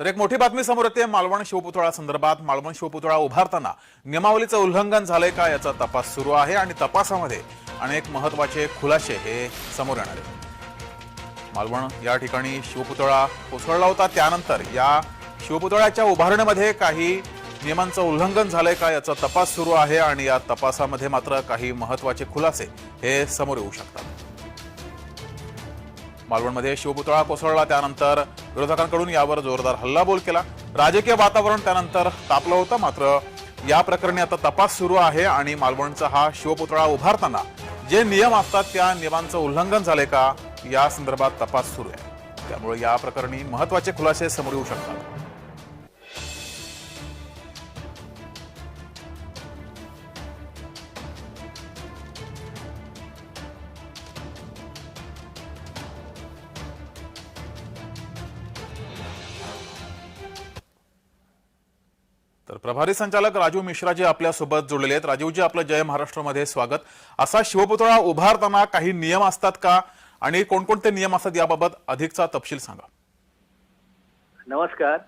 तर एक मोठी बातमी समोर येते मालवण शिवपुतळा संदर्भात. मालवण शिवपुतळा उभारताना नियमावलीचं उल्लंघन झालंय का याचा तपास सुरू आहे आणि तपासामध्ये अनेक महत्त्वाचे खुलासे हे समोर येणार आहेत. मालवण या ठिकाणी शिवपुतळा कोसळला होता. त्यानंतर या शिवपुतळ्याच्या उभारणीमध्ये काही नियमांचं उल्लंघन झालंय का याचा तपास सुरू आहे आणि या तपासामध्ये मात्र काही महत्त्वाचे खुलासे हे समोर येऊ शकतात. मालवणमध्ये शिवपुतळा कोसळला त्यानंतर विरोधकांकडून यावर जोरदार हल्लाबोल केला. राजकीय वातावरण त्यानंतर तापलं होतं मात्र या प्रकरणी आता तपास सुरू आहे आणि मालवणचा हा शिवपुतळा उभारताना जे नियम असतात त्या नियमांचं उल्लंघन झाले का या संदर्भात तपास सुरू आहे. त्यामुळे या प्रकरणी महत्त्वाचे खुलासे समोर येऊ शकतात. तर प्रभारी संचालक राजू मिश्राजी आपल्यासोबत जोडलेले आहेत. राजीवजी आपलं जय महाराष्ट्रामध्ये स्वागत. असा शिवपुतळा उभारताना काही नियम असतात का? आणि कोणकोणते नियम असतात याबाबत अधिकचा तपशील सांगा. नमस्कार.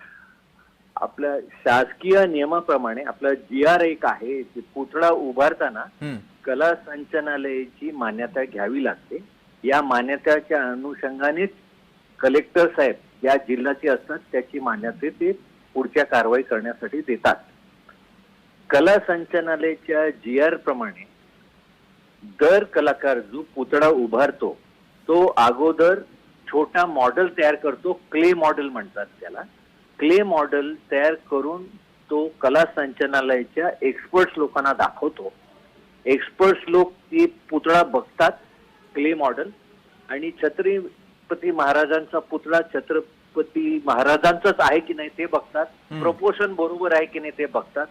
आपल्या शासकीय नियमाप्रमाणे आपलं जी आर एक आहे पुतळा उभारताना कला संचालनालयाची मान्यता घ्यावी लागते. या मान्यताच्या अनुषंगानेच कलेक्टर साहेब या जिल्ह्याचे असतात त्याची मान्यता ते पुढच्या कारवाई करण्यासाठी देतात. कला संचालनालयाच्या जी आर प्रमाणे दर कलाकार जो पुतळा उभारतो तो अगोदर छोटा मॉडेल तयार करतो क्ले मॉडेल म्हणतात त्याला. क्ले मॉडेल तयार करून तो कला संचालनालयाच्या एक्सपर्ट्स लोकांना दाखवतो. एक्सपर्ट्स लोक ती पुतळा बघतात क्ले मॉडेल. आणि छत्रपती महाराजांचा पुतळा छत्र छत्रपती महाराजांचाच आहे की नाही ते बघतात. हम्म. प्रपोर्शन बरोबर आहे की नाही ते बघतात.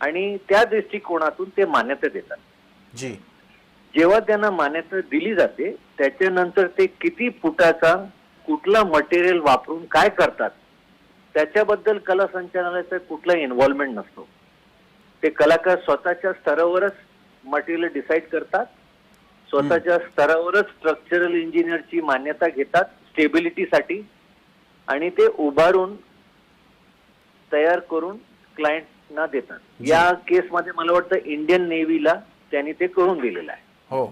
आणि त्या दृष्टिकोनातून ते मान्यता देतात. जी. जेव्हा त्यांना मान्यता दिली जाते त्याच्यानंतर ते किती फुटाचा कुठला मटेरियल वापरून काय करतात त्याच्याबद्दल कला संचालनालयाचा कुठला इन्व्हॉल्वमेंट नसतो. ते कलाकार स्वतःच्या स्तरावरच मटेरियल डिसाईड करतात स्वतःच्या स्तरावरच स्ट्रक्चरल इंजिनियरची मान्यता घेतात स्टेबिलिटीसाठी आणि ते उभारून तयार करून क्लायंटना देतात. या केसमध्ये मला वाटतं इंडियन नेव्हीला त्यांनी ते करून दिलेलं आहे. हो.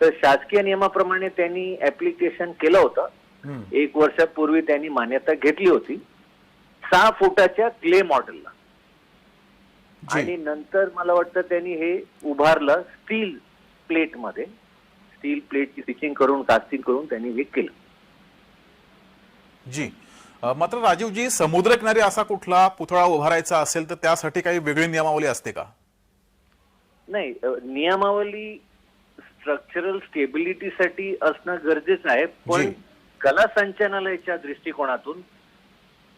तर शासकीय नियमाप्रमाणे त्यांनी ऍप्लिकेशन केलं होतं. एक वर्षापूर्वी त्यांनी मान्यता घेतली होती. सहा फुटाच्या क्ले मॉडेलला आणि नंतर मला वाटतं त्यांनी हे उभारलं स्टील प्लेटमध्ये. स्टील प्लेटची स्टिचिंग करून कास्टिंग करून त्यांनी हे केलं. जी. मात्र राजीवजी समुद्रकिनारी असा कुठला पुतळा उभारायचा असेल तर त्यासाठी काही वेगळी नियमावली असते का? नाही नियमावली स्ट्रक्चरल स्टेबिलिटीसाठी असणं गरजेचं आहे. पण. कला संचालनालयाच्या दृष्टिकोनातून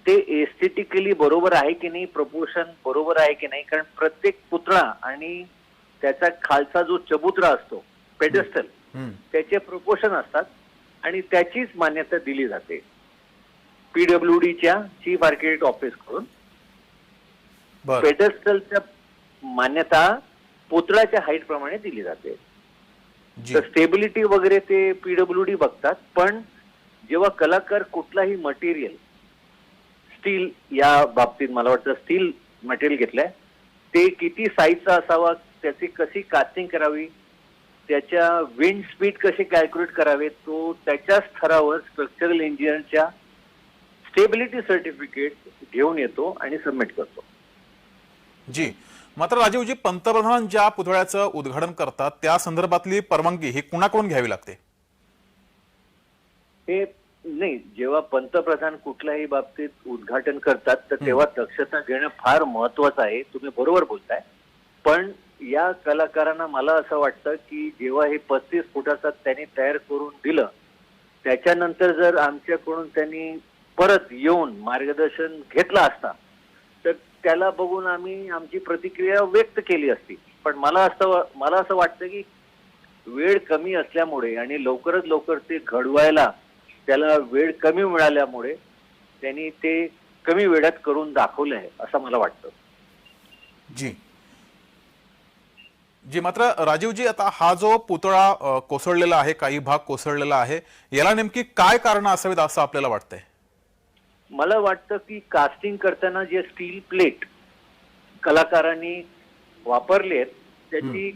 ते एस्थेटिकली बरोबर आहे की नाही प्रपोर्शन बरोबर आहे की नाही कारण प्रत्येक पुतळा आणि त्याचा खालचा जो चबुत्रा असतो पेडेस्टल त्याचे प्रपोर्शन असतात आणि त्याचीच मान्यता दिली जाते. पीडब्ल्यूडीच्या चीफ आर्किटेक्ट ऑफिसकडून पेडेस्टलच्या मान्यता पुतळ्याच्या हाईट प्रमाणे दिली जाते. तर स्टेबिलिटी वगैरे ते पीडब्ल्यूडी बघतात पण जेव्हा कलाकार कुठलाही मटेरियल स्टील या बाबतीत मला वाटतं स्टील मटेरियल घेतलंय ते किती साईजचा असावा त्याची कशी कास्टिंग करावी त्याच्या विंड स्पीड कशी कॅल्क्युलेट करावे तो त्या स्तरावर स्ट्रक्चरल इंजिनियरच्या स्टेबिलिटी सर्टिफिकेट घेऊन येतो आणि सबमिट करतो. जी. मात्र राजीवजी पंतप्रधान ज्या पुतळ्याचं उद्घाटन करतात त्या संदर्भातली परवानगी ही कुणाकडून घ्यावी लागते? हे नाही जेव्हा पंतप्रधान कुठल्याही बाबतीत उद्घाटन करतात तर तेव्हा दक्षता घेणं फार महत्वाचं आहे. तुम्ही बरोबर बोलताय. पण या कलाकारांना मला असं वाटतं की जेव्हा हे पस्तीस फुटाचं त्यांनी तयार करून दिलं त्याच्यानंतर जर आमच्याकडून त्यांनी परत येऊन मार्गदर्शन घेतलं असता तर त्याला बघून आम्ही आमची प्रतिक्रिया व्यक्त केली असती. पण मला असं मला असं वाटतं की वेळ कमी असल्यामुळे आणि लवकरात लवकर ते घडवायला त्याला वेळ कमी मिळाल्यामुळे त्यांनी ते कमी वेळात करून दाखवलं आहे असं मला वाटतं. जी. जी मात्र राजीवजी आता हा जो पुतळा कोसळलेला आहे काही भाग कोसळलेला आहे याला नेमकी काय कारण असावीत असं आपल्याला वाटतंय? मला वाटतं की कास्टिंग करताना जे स्टील प्लेट कलाकारांनी वापरले आहेत त्याची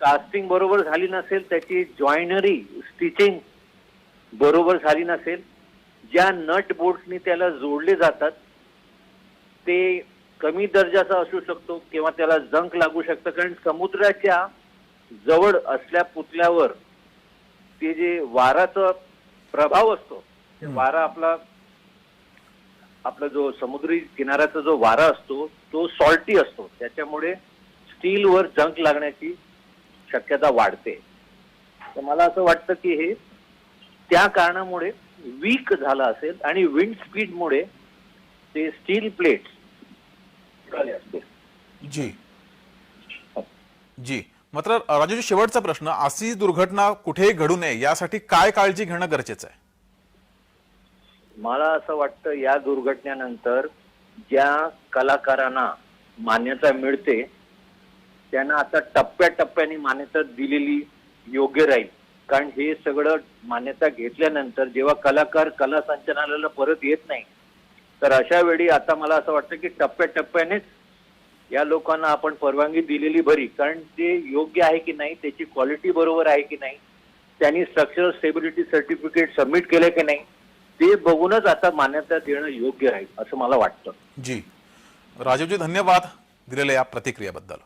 कास्टिंग बरोबर झाली नसेल त्याची जॉईनरी स्टिचिंग बरोबर झाली नसेल ज्या नट बोल्टनी त्याला जोडले जातात ते कमी दर्जाचा असू शकतो किंवा त्याला जंक लागू शकतं. कारण समुद्राच्या जवळ असल्या पुतल्यावर ते जे वाराचा प्रभाव असतो ते वारा आपला आपला जो समुद्री किनाऱ्याचा जो वारा असतो तो सॉल्टी असतो. त्याच्यामुळे स्टीलवर जंक लागण्याची शक्यता वाढते. तर मला असं वाटतं की हे त्या कारणामुळे वीक झालं असेल आणि विंड स्पीडमुळे ते स्टील प्लेट्स असतील. जी. जी. मात्र राजूजी शेवटचा प्रश्न अशी दुर्घटना कुठेही घडू नये यासाठी काय काळजी घेणं गरजेचं आहे? मला असं वाटतं या दुर्घटनेनंतर ज्या कलाकारांना मान्यता मिळते त्यांना आता टप्प्याटप्प्याने मान्यता दिलेली योग्य राहील. कारण हे सगळं मान्यता घेतल्यानंतर जेव्हा कलाकार कला संचालनालयाला परत येत नाही तर अशा वेळी आता मला असं वाटतं की टप्प्याटप्प्यानेच या लोकांना आपण परवानगी दिलेली बरी. कारण ते योग्य आहे की नाही त्याची क्वालिटी बरोबर आहे की नाही त्यांनी स्ट्रक्चरल स्टेबिलिटी सर्टिफिकेट सबमिट केले की नाही ते बघूनच आता मान्यता देणं योग्य आहे असं मला वाटतं. जी. राजीवजी धन्यवाद दिलेल्या या प्रतिक्रियेबद्दल.